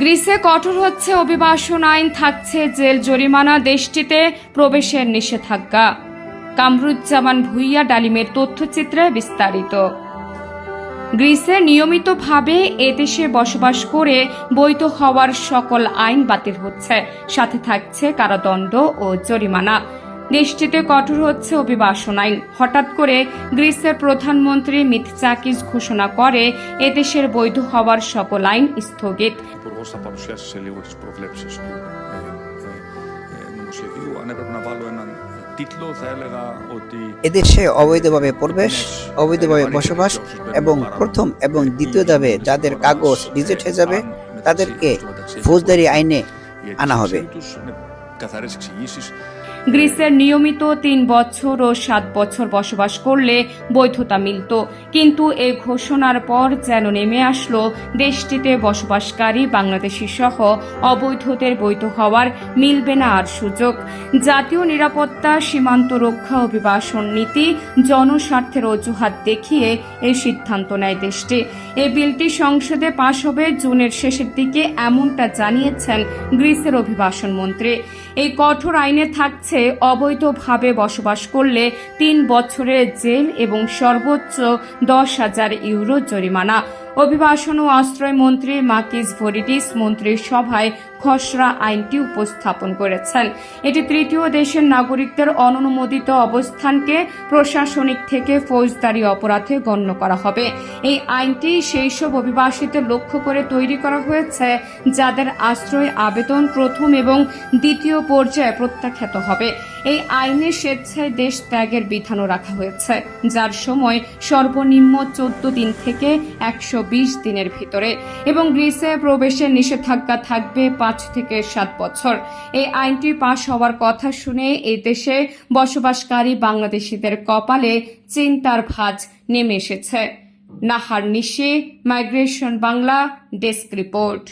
গ্রিসে কঠোর হচ্ছে অভিবাসন আইন, থাকছে জেল, জরিমানা, দেশটিতে প্রবেশের নিষেধাজ্ঞা। কামরুজ্জামান ভুইয়া ডালিমের তথ্যচিত্রে বিস্তারিত। গ্রিসে নিয়মিতভাবে এদেশে বসবাস করে বৈধ হওয়ার সকল আইন বাতিল হচ্ছে। সাথে থাকছে কারাদণ্ড ও জরিমানা। দেশটিতে কঠোর হচ্ছে অভিবাসন আইন হঠাৎ করে গ্রিসের প্রধানমন্ত্রী মিথচাকিস ঘোষণা করে এদেশের বৈধ হওয়ার সকল আইন স্থগিত। এদেশে অবৈধভাবে প্রবেশ অবৈধভাবে বসবাস এবং প্রথম এবং দ্বিতীয় ধাপে যাদের কাগজ ডিজিট হয়ে যাবে তাদেরকে ফৌজদারি আইনে আনা হবে। Καθαρέ εξηγήσει. গ্রিসের নিয়মিত তিন বছর ও সাত বছর বসবাস করলে বৈধতা মিলত কিন্তু এই ঘোষণার পর যেন নেমে আসলো দেশটিতে বসবাসকারী বাংলাদেশি সহ অবৈধদের বৈধ হওয়ার মিলবে না আর সুযোগ জাতীয় নিরাপত্তা সীমান্ত রক্ষা অভিবাসন নীতি জনস্বার্থের অজুহাত দেখিয়ে এই সিদ্ধান্ত নেয় দেশটি এই বিলটি সংসদে পাশ হবে জুনের শেষের দিকে এমনটা জানিয়েছেন গ্রিসের অভিবাসন মন্ত্রী এই কঠোর আইনে থাকছে অবৈধভাবে বসবাস করলে তিন বছরের জেল এবং সর্বোচ্চ দশ হাজার ইউরো জরিমানা। অভিবাসন ও আশ্রয় মন্ত্রী মাকিস ভরিডিস মন্ত্রীর সভায় খসড়া আইনটি উপস্থাপন করেছেন। এটি তৃতীয় দেশের নাগরিকদের অননুমোদিত অবস্থানকে প্রশাসনিক থেকে ফৌজদারি অপরাধে গণ্য করা হবে। এই আইনটি সেই সব অভিবাসীদের লক্ষ্য করে তৈরি করা হয়েছে, যাদের আশ্রয় আবেদন প্রথম এবং দ্বিতীয় পর্যায়ে প্রত্যাখ্যাত হবে। এই আইনে স্বেচ্ছায় দেশ ত্যাগের বিধানও রাখা হয়েছে, যার সময় সর্বনিম্ন চোদ্দ দিন থেকে একশো বিশ দিনের ভিতরে এবং গ্রিসে প্রবেশের নিষেধাজ্ঞা থাকবে পাঁচ থেকে সাত বছর। এই আইনটি পাশ হওয়ার কথা শুনে এই দেশে বসবাসকারী বাংলাদেশিদের কপালে চিন্তার ভাঁজ নেমে এসেছে। নাহার নিশে, মাইগ্রেশন বাংলা, ডেস্ক রিপোর্ট।